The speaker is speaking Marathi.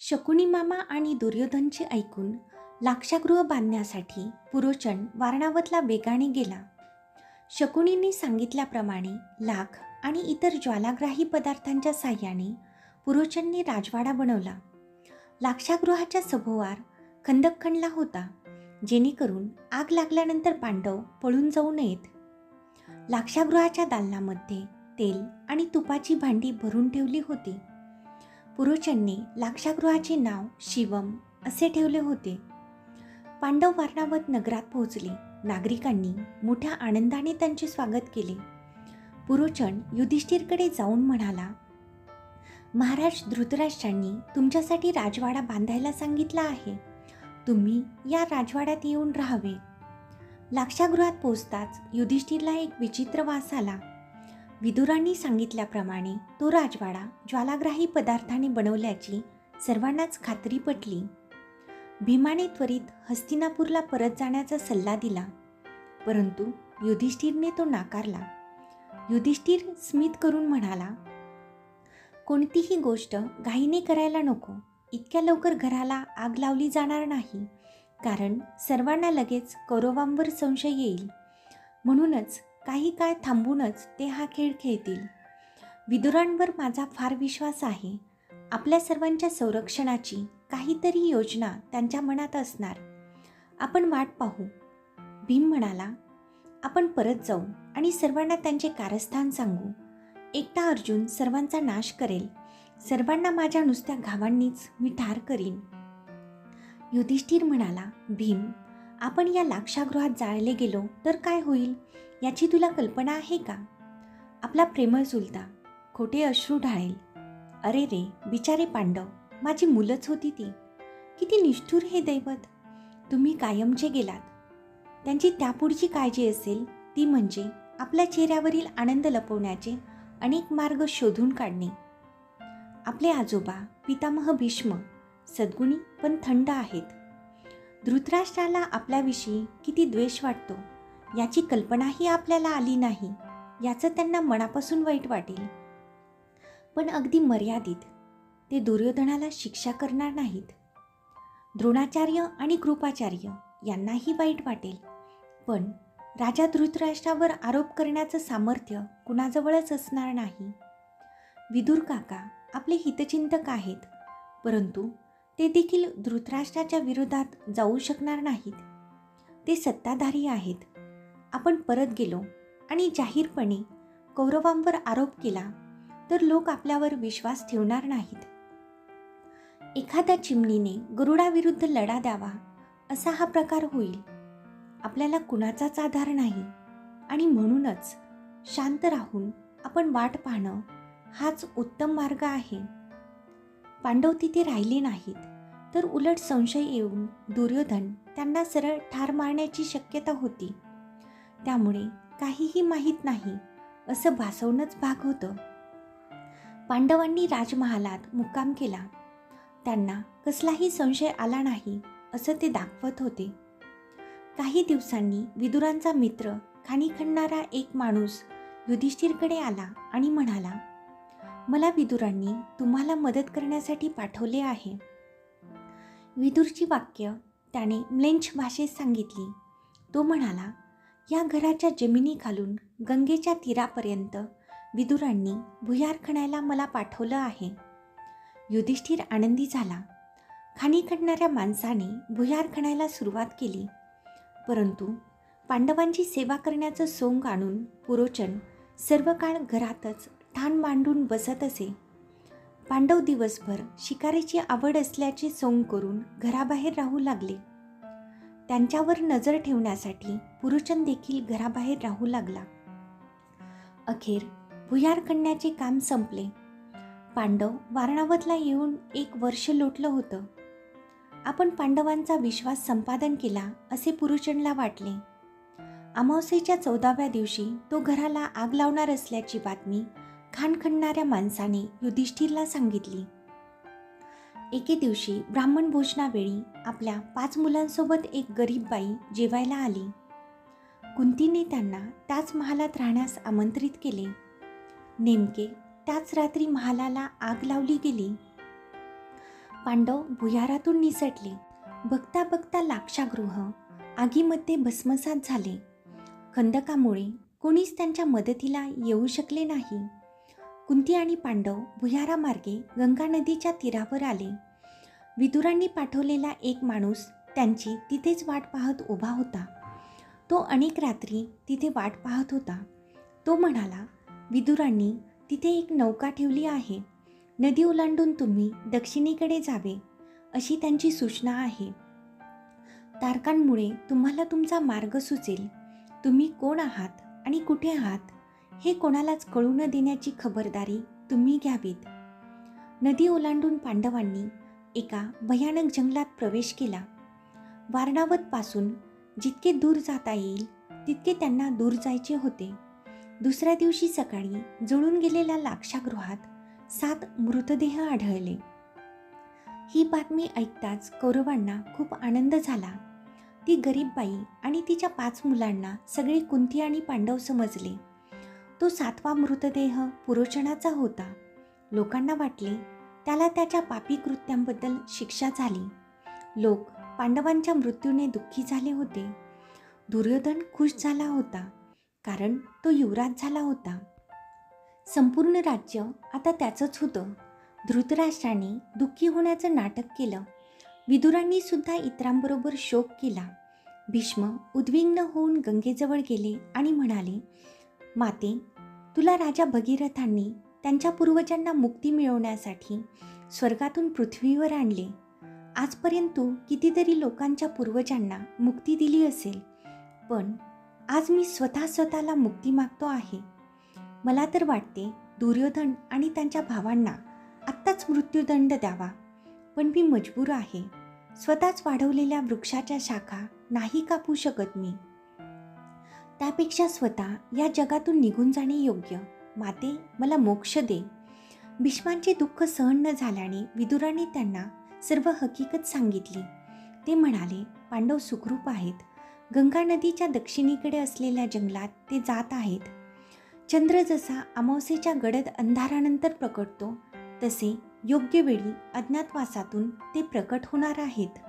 शकुनी मामा आणि दुर्योधनचे ऐकून लाक्षागृह बांधण्यासाठी पुरोचन वारणावतला वेगाने गेला. शकुनीने सांगितल्याप्रमाणे लाख आणि इतर ज्वालाग्राही पदार्थांच्या साह्याने पुरोचनने राजवाडा बनवला. लाक्षागृहाच्या सभोवार खंदक खणला होता जेणेकरून आग लागल्यानंतर पांडव पळून जाऊ नयेत. लाक्षागृहाच्या दालनामध्ये तेल आणि तुपाची भांडी भरून ठेवली होती. पुरोचनने लाक्षागृहाचे नाव शिवम असे ठेवले होते. पांडव वारणावत नगरात पोहोचले. नागरिकांनी मोठ्या आनंदाने त्यांचे स्वागत केले. पुरोचन युधिष्ठिरकडे जाऊन म्हणाला महाराज धृतराष्ट्रांनी तुमच्यासाठी राजवाडा बांधायला सांगितला आहे. तुम्ही या राजवाड्यात येऊन राहावे. लाक्षागृहात पोचताच युधिष्ठिरला एक विचित्र वास आला. विदुरांनी सांगितल्याप्रमाणे तो राजवाडा ज्वालाग्राही पदार्थाने बनवल्याची सर्वांनाच खात्री पटली. भीमाने त्वरित हस्तिनापूरला परत जाण्याचा सल्ला दिला परंतु युधिष्ठिरने तो नाकारला. युधिष्ठिर स्मित करून म्हणाला कोणतीही गोष्ट घाईने करायला नको. इतक्या लवकर घराला आग लावली जाणार नाही. कारण सर्वांना लगेच कौरवांवर संशय येईल. म्हणूनच काही काळ थांबूनच ते हा खेळ खेळतील. विदुरांवर माझा फार विश्वास आहे. आपल्या सर्वांच्या संरक्षणाची काहीतरी योजना त्यांच्या मनात असणार. आपण वाट पाहू. भीम म्हणाला आपण परत जाऊ आणि सर्वांना त्यांचे कारस्थान सांगू. एकटा अर्जुन सर्वांचा नाश करेल. सर्वांना माझ्या नुसत्या घावांनीच मी ठार करीन. युधिष्ठिर म्हणाला भीम आपण या लाक्षागृहात जाळले गेलो तर काय होईल याची तुला कल्पना आहे का? आपला प्रेमळ चुलता खोटे अश्रू ढाळेल. अरे रे बिचारे पांडव माझी मुलंच होती ती. किती निष्ठुर हे दैवत. तुम्ही कायमचे गेलात. त्यांची त्यापुढची काळजी असेल ती म्हणजे आपल्या चेहऱ्यावरील आनंद लपवण्याचे अनेक मार्ग शोधून काढणे. आपले आजोबा पितामह भीष्म सद्गुणी पण थंड आहेत. धृतराष्ट्राला आपल्याविषयी किती द्वेष वाटतो याची कल्पनाही आपल्याला आली नाही याचं त्यांना मनापासून वाईट वाटेल. पण अगदी मर्यादित ते दुर्योधनाला शिक्षा करणार नाहीत. द्रोणाचार्य आणि कृपाचार्य यांनाही वाईट वाटेल पण राजा धृतराष्ट्रावर आरोप करण्याचं सामर्थ्य कुणाजवळच असणार नाही. विदुर काका आपले हितचिंतक आहेत परंतु ते देखील धृतराष्ट्राच्या विरोधात जाऊ शकणार नाहीत. ते सत्ताधारी आहेत. आपण परत गेलो आणि जाहीरपणे कौरवांवर आरोप केला तर लोक आपल्यावर विश्वास ठेवणार नाहीत. एखाद्या चिमणीने गरुडाविरुद्ध लढा द्यावा असा हा प्रकार होईल. आपल्याला कुणाचाच आधार नाही. आणि म्हणूनच शांत राहून आपण वाट पाहणं हाच उत्तम मार्ग आहे. पांडव तिथे राहिले नाहीत. तर उलट संशय येऊन दुर्योधन त्यांना सरळ ठार मारण्याची शक्यता होती. त्यामुळे काहीही माहीत नाही असं भासवणंच भाग होतं. पांडवांनी राजमहालात मुक्काम केला. त्यांना कसलाही संशय आला नाही असं ते दाखवत होते. काही दिवसांनी विदुरांचा मित्र खाणी खणणारा एक माणूस युधिष्ठिरकडे आला आणि म्हणाला मला विदुरांनी तुम्हाला मदत करण्यासाठी पाठवले आहे. विदुरची वाक्य त्याने म्लेंच भाषेत सांगितली. तो म्हणाला या घराच्या जमिनी खालून गंगेच्या तीरापर्यंत विदुरांनी भुयार खणायला मला पाठवलं आहे. युधिष्ठिर आनंदी झाला. खाणी खणणाऱ्या माणसाने भुयार खणायला सुरुवात केली. परंतु पांडवांची सेवा करण्याचं सोंग आणून पुरोचन सर्व काळ घरातच ठाण मांडून बसत असे. पांडव दिवसभर शिकारीची आवड असल्याचे सोंग करून घराबाहेर राहू लागले. त्यांच्यावर नजर ठेवण्यासाठी पुरुषन देखील घराबाहेर राहू लागला. अखेर भुयार खणण्याचे काम संपले. पांडव वारणावतला येऊन एक वर्ष लोटलं होतं. आपण पांडवांचा विश्वास संपादन केला असे पुरुषनला वाटले. अमावस्येच्या चौदाव्या दिवशी तो घराला आग लावणार असल्याची बातमी खाणखणणाऱ्या माणसाने युधिष्ठिरला सांगितली. एके दिवशी ब्राह्मण भोजनावेळी आपल्या पाच मुलांसोबत एक गरीब बाई जेवायला आली. कुंतीने त्यांना त्याच महालात राहण्यास आमंत्रित केले. नेमके त्याच रात्री महालाला आग लावली गेली. पांडव भुयारातून निसटले. बघता बघता लाक्षागृह आगीमध्ये भस्मसात झाले. खंदकामुळे कोणीच त्यांच्या मदतीला येऊ शकले नाही. कुंती आणि पांडव भुयारामार्गे गंगा नदीच्या तीरावर आले. विदुरांनी पाठवलेला एक माणूस त्यांची तिथेच वाट पाहत उभा होता. तो अनेक रात्री तिथे वाट पाहत होता. तो म्हणाला विदुरांनी तिथे एक नौका ठेवली आहे. नदी ओलांडून तुम्ही दक्षिणेकडे जावे अशी त्यांची सूचना आहे. तारकांमुळे तुम्हाला तुमचा मार्ग सुचेल. तुम्ही कोण आहात आणि कुठे आहात हे कोणालाच कळू न देण्याची खबरदारी तुम्ही घ्यावीत. नदी ओलांडून पांडवांनी एका भयानक जंगलात प्रवेश केला. वारणावतपासून जितके दूर जाता येईल तितके त्यांना दूर जायचे होते. दुसऱ्या दिवशी सकाळी जळून गेलेल्या लाक्षागृहात सात मृतदेह आढळले. ही बातमी ऐकताच कौरवांना खूप आनंद झाला. ती गरीब बाई आणि तिच्या पाच मुलांना सगळे कुंती आणि पांडव समजले. तो सातवा मृतदेह पुरोचनाचा होता. लोकांना वाटले त्याला त्याच्या पापी कृत्यांबद्दल शिक्षा झाली. लोक पांडवांच्या मृत्यूने दुःखी झाले होते. दुर्योधन खुश झाला होता कारण तो युवराज झाला होता. संपूर्ण राज्य आता त्याचंच होतं. धृतराष्ट्राने दुःखी होण्याचं नाटक केलं. विदुरांनी सुद्धा इतरांबरोबर शोक केला. भीष्म उद्विग्न होऊन गंगेजवळ गेले आणि म्हणाले माते तुला राजा भगीरथांनी त्यांच्या पूर्वजांना मुक्ती मिळवण्यासाठी स्वर्गातून पृथ्वीवर आणले. आजपर्यंत तू कितीतरी लोकांच्या पूर्वजांना मुक्ती दिली असेल पण आज मी स्वतः स्वतःला मुक्ती मागतो आहे. मला तर वाटते दुर्योधन आणि त्यांच्या भावांना आत्ताच मृत्यूदंड द्यावा पण मी मजबूर आहे. स्वतःच वाढवलेल्या वृक्षाच्या शाखा नाही कापू शकत मी. त्यापेक्षा स्वतः या जगातून निघून जाणे योग्य. माते मला मोक्ष दे. भीष्मांचे दुःख सहन न झाल्याने विदुराने त्यांना सर्व हकीकत सांगितली. ते म्हणाले पांडव सुखरूप आहेत. गंगा नदीच्या दक्षिणेकडे असलेल्या जंगलात ते जात आहेत. चंद्र जसा अमावस्येच्या गडद अंधारानंतर प्रकटतो तसे योग्य वेळी अज्ञातवासातून ते प्रकट होणार आहेत.